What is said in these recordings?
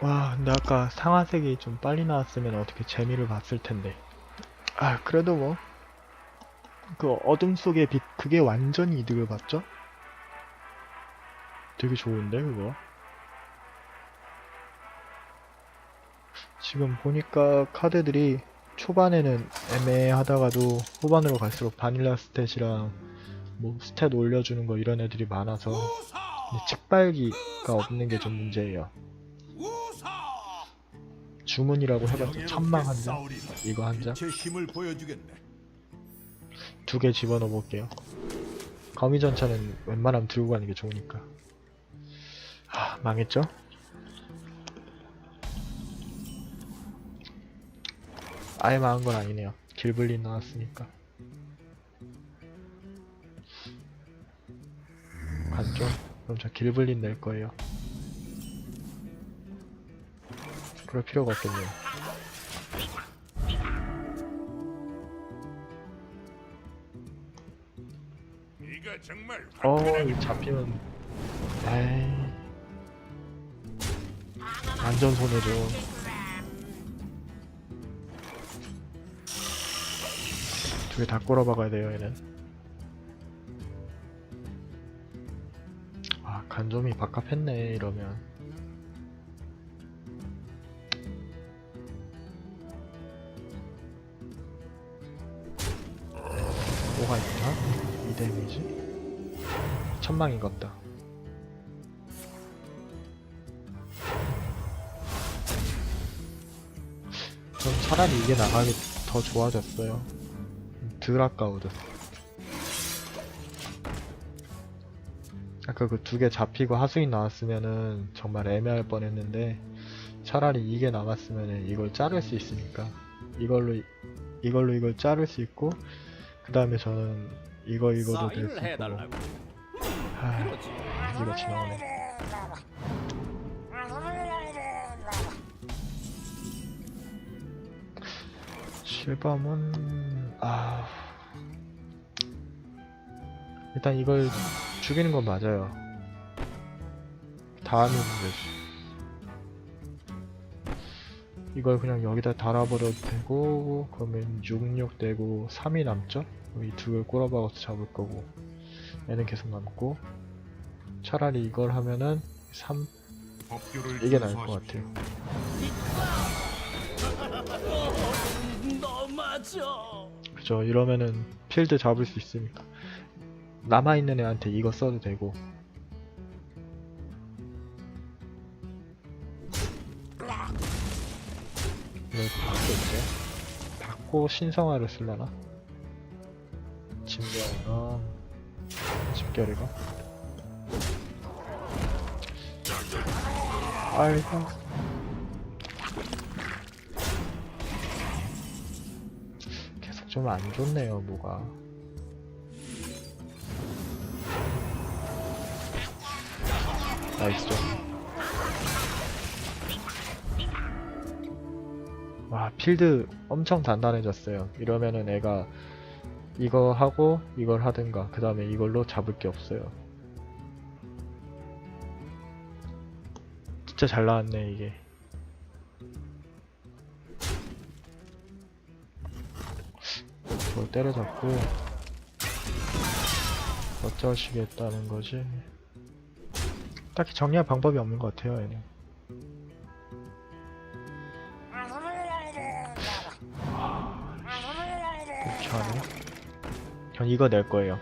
와, 근데 아까 상아색이 좀 빨리 나왔으면 어떻게 재미를 봤을 텐데. 아, 그래도 뭐. 그 어둠 속의 빛, 그게 완전히 이득을 봤죠? 되게 좋은데, 그거? 지금 보니까 카드들이 초반에는 애매하다가도 후반으로 갈수록 바닐라 스탯이랑 뭐 스탯 올려주는 거 이런 애들이 많아서 근데 책발기가 없는 게 좀 문제예요. 주문이라고 해봤자 천망 한 장, 이거 한 장. 두 개 집어넣어 볼게요. 거미 전차는 웬만하면 들고 가는 게 좋으니까. 아, 망했죠? 아예 망한 건 아니네요. 길블린 나왔으니까. 관점? 그럼 저 길블린 낼 거예요. 그럴 필요가 없겠네요. 어, 이 잡히면, 에이. 완전 손해죠. 두 개 다 꼬라 박아야 돼요, 얘는. 아, 간좀이 바깥 했네, 이러면. 뭐가 있다? 이 데미지? 천망이겠다. 전 차라리 이게 나가기 더 좋아졌어요. 덜 아까워졌어. 아까 그 두 개 잡히고 하수인 나왔으면은 정말 애매할 뻔했는데 차라리 이게 나갔으면은 이걸 자를 수 있으니까 이걸로 이- 이걸로 이걸 자를 수 있고 그 다음에 저는 이거 이거도 해달라고. 하. 이거 지나오네. 실밤은 아 일단 이걸 죽이는 건 맞아요. 다음이 문제지. 이걸 그냥 여기다 달아버려도 되고 그러면 66 되고 3이 남죠? 이 두개 꼬라박아서 잡을 거고 얘는 계속 남고 차라리 이걸 하면은 3 법규를 이게 나을 것. 같아요. 그죠 이러면은 필드 잡을 수 있으니까 남아있는 애한테 이거 써도 되고 이걸 바꾸죠 바꾸 신성화를 쓸라나? 집결이건 집결이건 아이고 계속 좀 안 좋네요, 뭐가. 나이스 점. 와, 필드 엄청 단단해졌어요. 이러면은 애가 이거 하고 이걸 하든가, 그 다음에 이걸로 잡을 게 없어요. 진짜 잘 나왔네, 이게. 그걸 때려잡고 어쩌시겠다는 거지 딱히 정리할 방법이 없는 것 같아요 얘는 하네 전 이거 낼 거예요.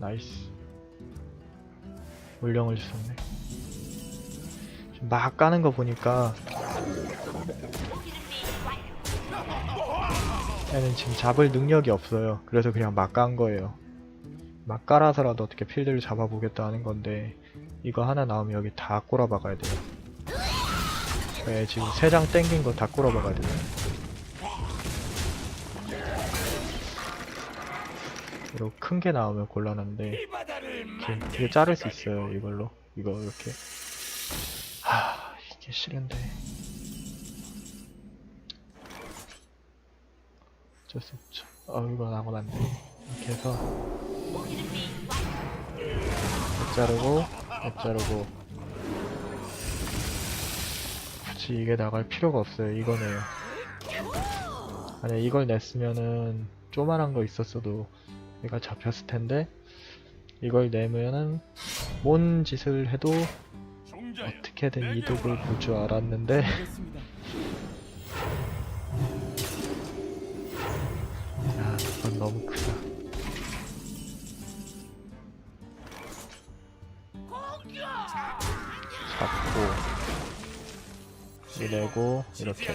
나이스. 물량을 주셨네. 막 까는 거 보니까 얘는 지금 잡을 능력이 없어요. 그래서 그냥 막 깐 거예요. 막 깔아서라도 어떻게 필드를 잡아보겠다 하는 건데 이거 하나 나오면 여기 다 꼬라박아야 돼요 네, 지금 세 장 땡긴 거 다 꼬라 박아야 돼요 그리고 큰게 나오면 곤란한데 이렇게, 이게 자를 수 있어요 이걸로. 이거 이렇게. 하 이게 싫은데. 어쩔 수 없죠. 아 이거 나가면 안돼 이렇게 해서. 자르고 약 자르고 굳이 이게 나갈 필요가 없어요 이거네요 만약 이걸 냈으면은 조만한 거 있었어도 얘가 잡혔을 텐데 이걸 내면은 뭔 짓을 해도. 어떻게든 이득을 볼 줄 알았는데. 야 이건 너무 크다 잡고 이내고 이렇게.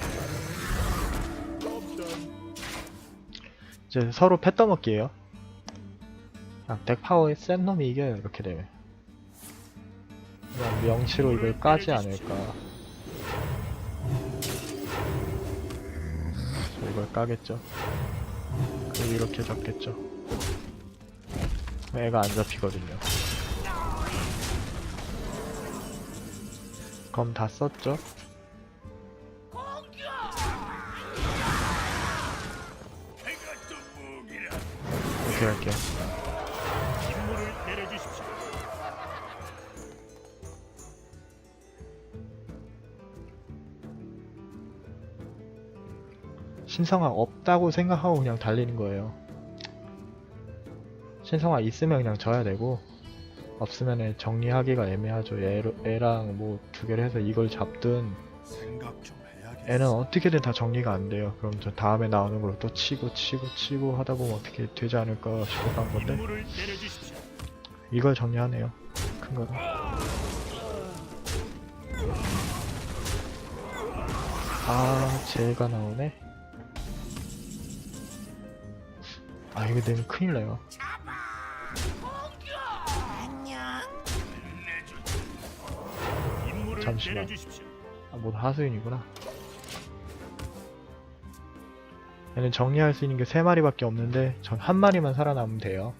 이제 서로 패 떠먹기예요. 그냥 덱 파워에 센 놈이 이겨요 이렇게 되면. 그냥 명치로 이걸 까지 않을까. 저 이걸 까겠죠. 그리고 이렇게 잡겠죠. 애가 안 잡히거든요. 그럼 다 썼죠 이렇게 할게요. 신성화 없다고 생각하고 그냥 달리는 거예요. 신성화 있으면 그냥 져야 되고 없으면 정리하기가 애매하죠. 얘, 애랑 뭐 두 개를 해서 이걸 잡든 생각 좀. 애는 어떻게든 다 정리가 안 돼요. 그럼 저 다음에 나오는 걸로 또 치고 치고 치고 하다 보면 어떻게 되지 않을까 싶어서 한 건데. 이걸 정리하네요. 큰 거는. 아, 쟤가 나오네. 아, 이거 내면 큰일 나요. 잠시만. 아, 모두 하수인이구나. 얘는 정리할 수 있는 게세 마리밖에 없는데 전 한 마리만 살아남으면 돼요.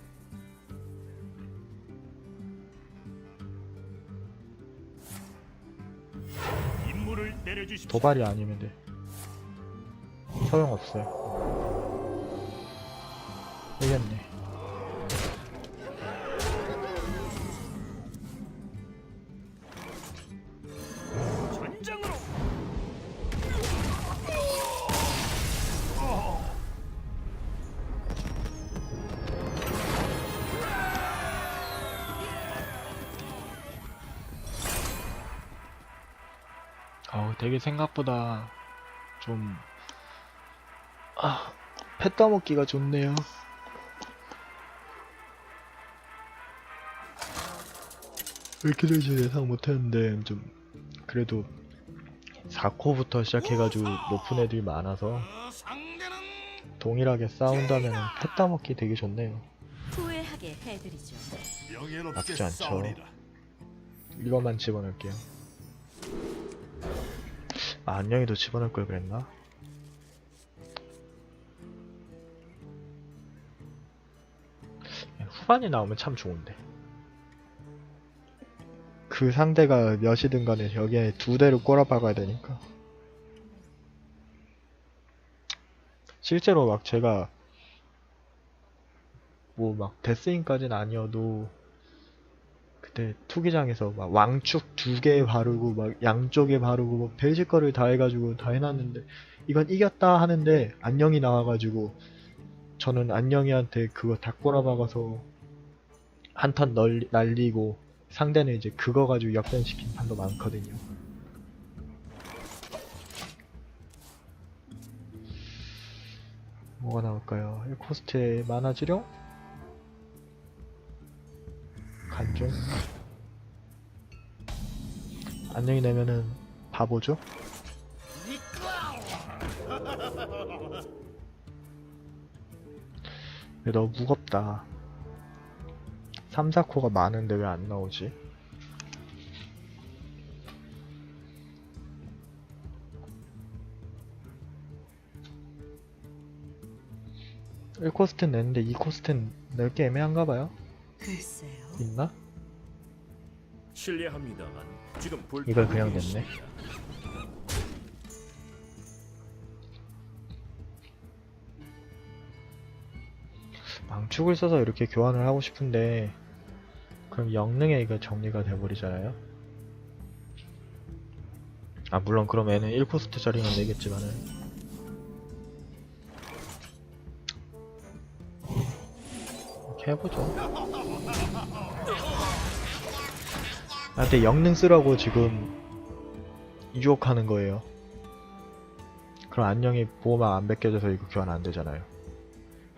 도발이 아니면 돼. 소용없어요. 이겼네. 되게 생각보다 좀, 아, 패 떠먹기가 좋네요. 이렇게 될줄 예상 못했는데, 좀, 그래도, 4코부터 시작해가지고 높은 애들이 많아서, 동일하게 싸운다면 패 떠먹기 되게 좋네요. 후회하게 해드리죠. 명예롭게 나쁘지 않죠. 싸우리라. 이것만 집어넣을게요. 아, 안녕이도 집어넣을 걸 그랬나? 후반에 나오면 참 좋은데. 그 상대가 몇이든 간에 여기에 두 대를 꼬라박아야 되니까. 실제로 막 제가 뭐 막 데스인까지는 아니어도 그 때 투기장에서 막 왕축 두 개 바르고 막 양쪽에 바르고 뭐 별짓 거를 다 해가지고 다 해놨는데 이건 이겼다 하는데 안녕이 나와가지고 저는 안녕이한테 그거 다 꼬라박아서 한턴 날리고 상대는 이제 그거 가지고 역전시킨 판도 많거든요. 뭐가 나올까요? 1코스트에 많아지령? 간종? 안녕히 내면은 바보죠? 근데 너무 무겁다 3, 4코가 많은데 왜 안 나오지? (1 코스트는 냈는데 2 코스트는 낼게 애매한가 봐요 글쎄요. 있나? 실례합니다만 지금 볼 이걸 그냥 냈네. 망축을 써서 이렇게 교환을 하고 싶은데 그럼 영능에 이거 정리가 돼버리잖아요. 아 물론 그럼 애는 1코스트짜리는 내겠지만은 이렇게 해보죠. 아 근데 영능 쓰라고 지금 유혹하는 거예요. 그럼 안녕히 보호막 안 벗겨져서 이거 교환 안 되잖아요.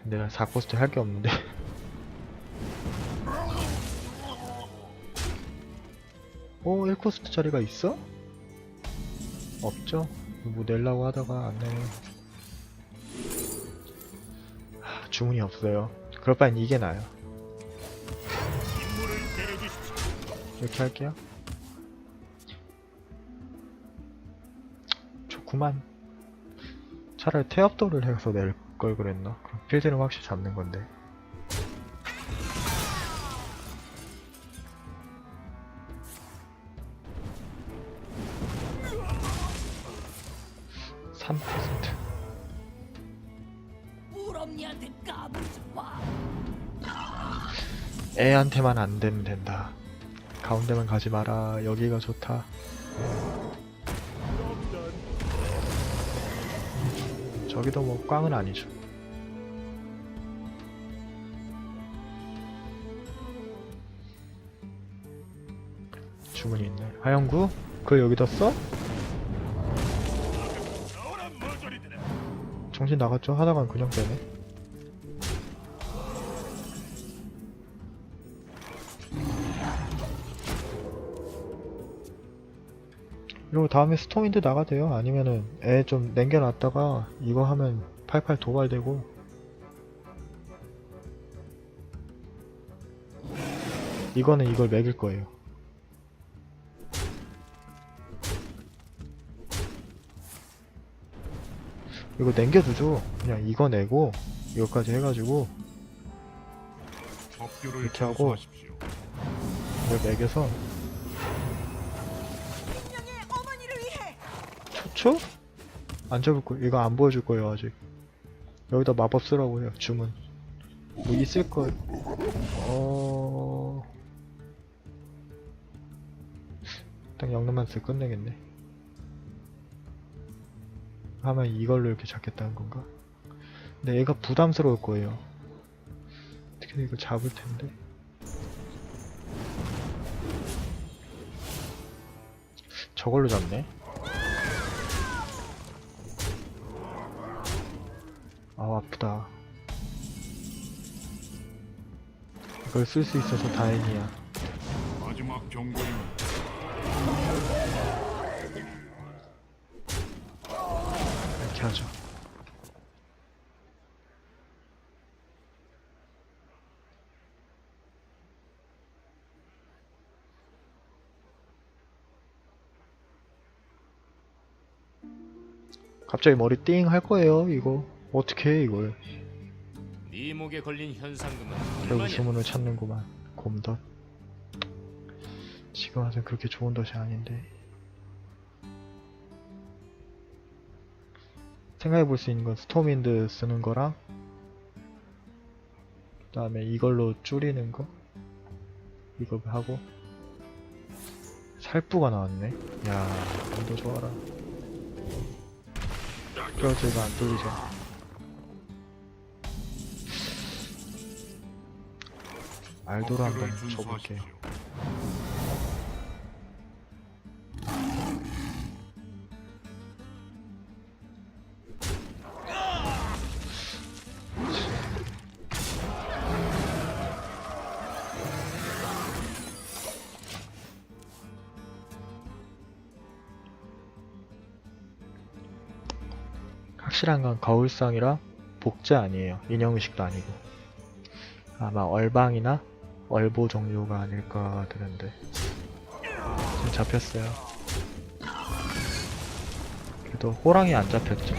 근데 나 4코스트 할 게 없는데. 오, 1코스트 짜리가 있어? 없죠? 뭐 내려고 하다가 안 내네. 하, 주문이 없어요. 그럴 바엔 이게 나아요. 이렇게 할게요. 좋구만. 차라리 태엽도를 해서 낼 걸 그랬나? 그럼 필드는 확실히 잡는 건데. 삼퍼센트 우럼니한테 까불지 마. 애한테만 안 되면 된다. 가운데만 가지 마라. 여기가 좋다. 저기도 뭐 꽝은 아니죠. 주문이 있네. 하영구? 그걸 여기다 써? 정신 나갔죠? 하다간 그냥 되네. 그리고 다음에 스톰인드 나가대요. 아니면은 애 좀 남겨놨다가 이거 하면 팔팔 도발되고 이거는 이걸 매길 거예요. 이거 남겨두죠. 그냥 이거 내고 이거까지 해가지고 이렇게 하고. 이걸 매겨서 초초? 안 잡을 거예요. 이거 안 보여줄 거예요 아직. 여기다 마법 쓰라고 해요. 주문. 뭐 있을 걸. 어. 딱 영능만 쓰 끝내겠네. 하면 이걸로 이렇게 잡겠다는 건가? 근데 얘가 부담스러울 거예요. 어떻게 이거 잡을 텐데. 저걸로 잡네. 아 아프다. 이걸 쓸 수 있어서 다행이야. 마지막 경고입니다. 이렇게 하죠. 갑자기 머리 띵 할 거예요, 이거. 어떻게 해, 이걸. 네 목에 걸린 현상금은 결국 얼마냐? 주문을 찾는구만. 곰덧. 지금 와서 그렇게 좋은 덫이 아닌데. 생각해 볼 수 있는 건 스톰인드 쓰는 거랑 그 다음에 이걸로 줄이는 거 이거 하고 살부가 나왔네 야 운도 좋아라 이거 안 뚫리죠 알도로 한번 줘볼게. 확실한 건 거울상이라 복제 아니에요. 인형의식도 아니고. 아마 얼방이나 얼보 종류가 아닐까 드는데. 지금 잡혔어요. 그래도 호랑이 안 잡혔죠.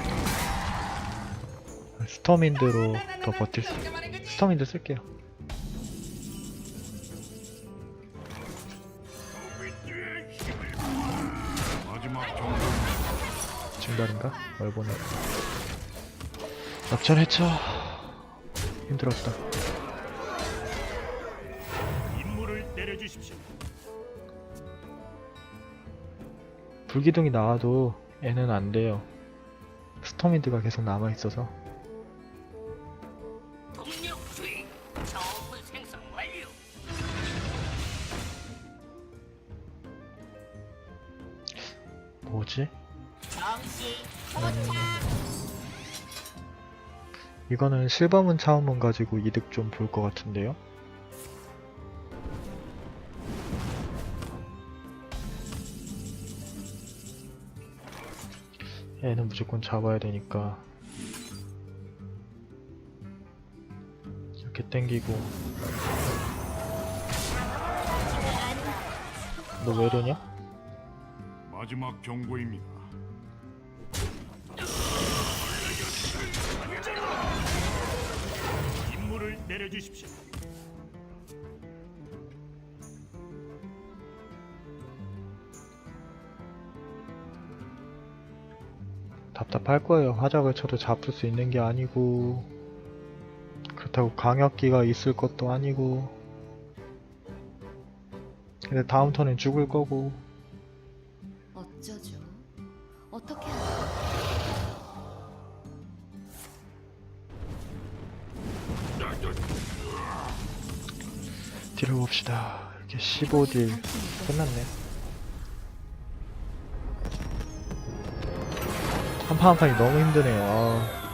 스톰인드로 더 버틸 수. 스톰인드 쓸게요. 증발인가? 얼보네. 역전했죠. 힘들었다. 불기둥이 나와도 애는 안 돼요. 스토미드가 계속 남아 있어서. 동력 주의 정부 생성 완료. 뭐지? 정시 이거는 실버문 차원문 가지고 이득 좀 볼 것 같은데요? 얘는 무조건 잡아야 되니까 이렇게 땡기고 너 왜 이러냐? 마지막 경고입니다. 임무를 내려주십시오. 답답할 거예요. 화작을 쳐도 잡을 수 있는 게 아니고 그렇다고 강력기가 있을 것도 아니고 근데 다음 턴엔 죽을 거고 어쩌죠? 어떻게 하죠? 딜을 봅시다. 이렇게 15딜 끝났네. 한 판 한 판이 너무 힘드네요. 아.